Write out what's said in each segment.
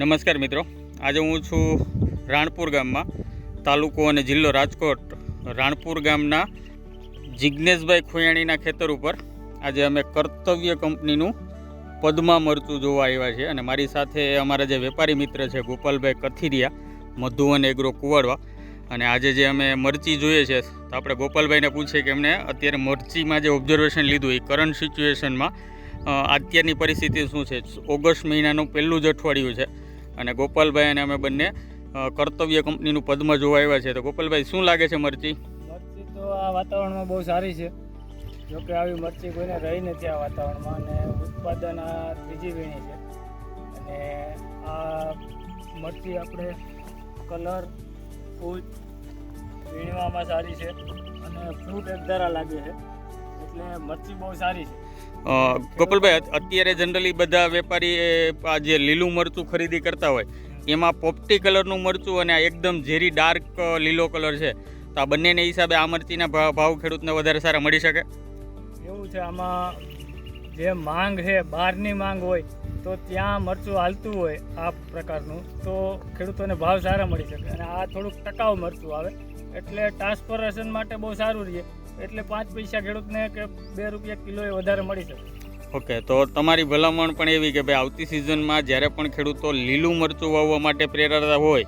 નમસ્કાર મિત્રો. આજે હું છું રાણપુર ગામમાં. તાલુકો અને જિલ્લો રાજકોટ રાણપુર ગામના જિજ્ઞેશભાઈ ખોયાણીના ખેતર ઉપર આજે અમે કર્તવ્ય કંપનીનું પદ્મા મરચું જોવા આવ્યા છીએ અને મારી સાથે અમારા જે વેપારી મિત્ર છે ગોપાલભાઈ કથિરિયા મધુવન એગ્રો કુવાડવા. અને આજે જે અમે મરચી જોઈએ છે, તો આપણે ગોપાલભાઈને પૂછીએ કે એમને અત્યારે મરચીમાં જે ઓબ્ઝર્વેશન લીધું એ કરંટ સિચ્યુએશનમાં અત્યારની પરિસ્થિતિ શું છે? ઓગસ્ટ મહિનાનું પહેલું જ અઠવાડિયું છે. અને ગોપાલભાઈ અને અમે બંને કર્તવ્ય કંપનીનું પદમાં જોવા આવ્યા છે. તો ગોપાલભાઈ, શું લાગે છે મરચી? મરચી તો આ વાતાવરણમાં બહુ સારી છે. જોકે આવી મરચી કોઈને રહી નથી આ વાતાવરણમાં અને ઉત્પાદન આ ત્રીજી વીણી છે. અને આ મરચી આપણે કલર, ફૂલ વીણવામાં સારી છે. અને ફ્રૂટ એકધારા લાગે છે. એટલે મરચી બહુ સારી છે. ગોપાલભાઈ અત્યારે જનરલી બધા વેપારી આ જે લીલું મરચું ખરીદી કરતા હોય એમાં પોપટી કલરનું મરચું અને આ એકદમ ઝેરી ડાર્ક લીલો કલર છે. તો આ બંનેને હિસાબે આ મરચીના ભાવ ભાવ ખેડૂતને વધારે સારા મળી શકે? એવું છે આમાં જે માંગ છે બહારની માંગ હોય તો ત્યાં મરચું હાલતું હોય આ પ્રકારનું તો ખેડૂતોને ભાવ સારા મળી શકે. અને આ થોડુંક ટકાઉ મરચું આવે. એટલે ટ્રાન્સપોરેશન માટે બહુ સારું રહે. એટલે પાંચ પૈસા ખેડૂતને કે બે રૂપિયા કિલોએ વધારે મળી શકે. ઓકે, તો તમારી ભલામણ પણ એવી કે ભાઈ આવતી સિઝનમાં જ્યારે પણ ખેડૂતો લીલું મરચું વાવવા માટે પ્રેરાતા હોય,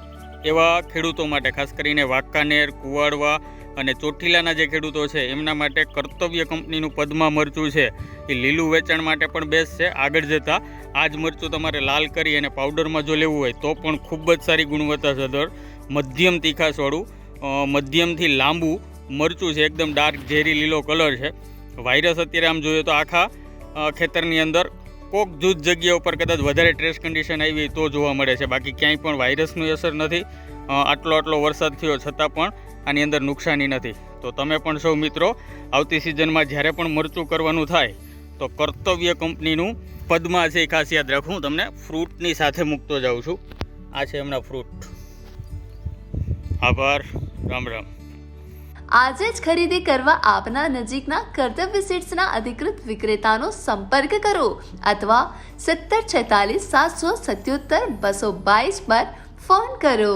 એવા ખેડૂતો માટે, ખાસ કરીને વાંકાનેર, કુવાડવા અને ચોટીલાના જે ખેડૂતો છે, એમના માટે કર્તવ્ય કંપનીનું પદ્મા મરચું છે, એ લીલું વેચાણ માટે પણ બેસ્ટ છે. આગળ જતાં આ જ મરચું તમારે લાલ કરી અને પાવડરમાં જો લેવું હોય, તો પણ ખૂબ જ સારી ગુણવત્તા સદર મધ્યમ તીખાસવાળું મધ્યમથી લાંબુ મરચું છે, એકદમ ડાર્ક ઝેરી, લીલો કલર છે. વાયરસ અત્યારે આમ જોઈએ તો આખા ખેતરની અંદર કોક જૂથ જગ્યા ઉપર કદાચ વધારે ટ્રેસ કન્ડિશન આવી તો જોવા મળે છે. બાકી ક્યાંય પણ વાયરસની અસર નથી. આટલો આટલો વરસાદ થયો છતાં પણ આની અંદર નુકસાની નથી. તો તમે પણ સૌ મિત્રો, આવતી સિઝનમાં જ્યારે પણ મરચું કરવાનું થાય, તો કર્તવ્ય કંપનીનું પદ્મા છે એ ખાસ યાદ રાખું. તમને ફ્રૂટની સાથે મૂકતો જાઉં છું. આ છે એમના ફ્રૂટ આભાર. રામ રામ. આજે જ ખરીદી કરવા આપના નજીકના કર્તવ્ય સીટ્સના અધિકૃત વિક્રેતાનો સંપર્ક કરો અથવા સત્તર છેતાલીસ સાતસો સત્યોતર બસો બાવીસ પર ફોન કરો.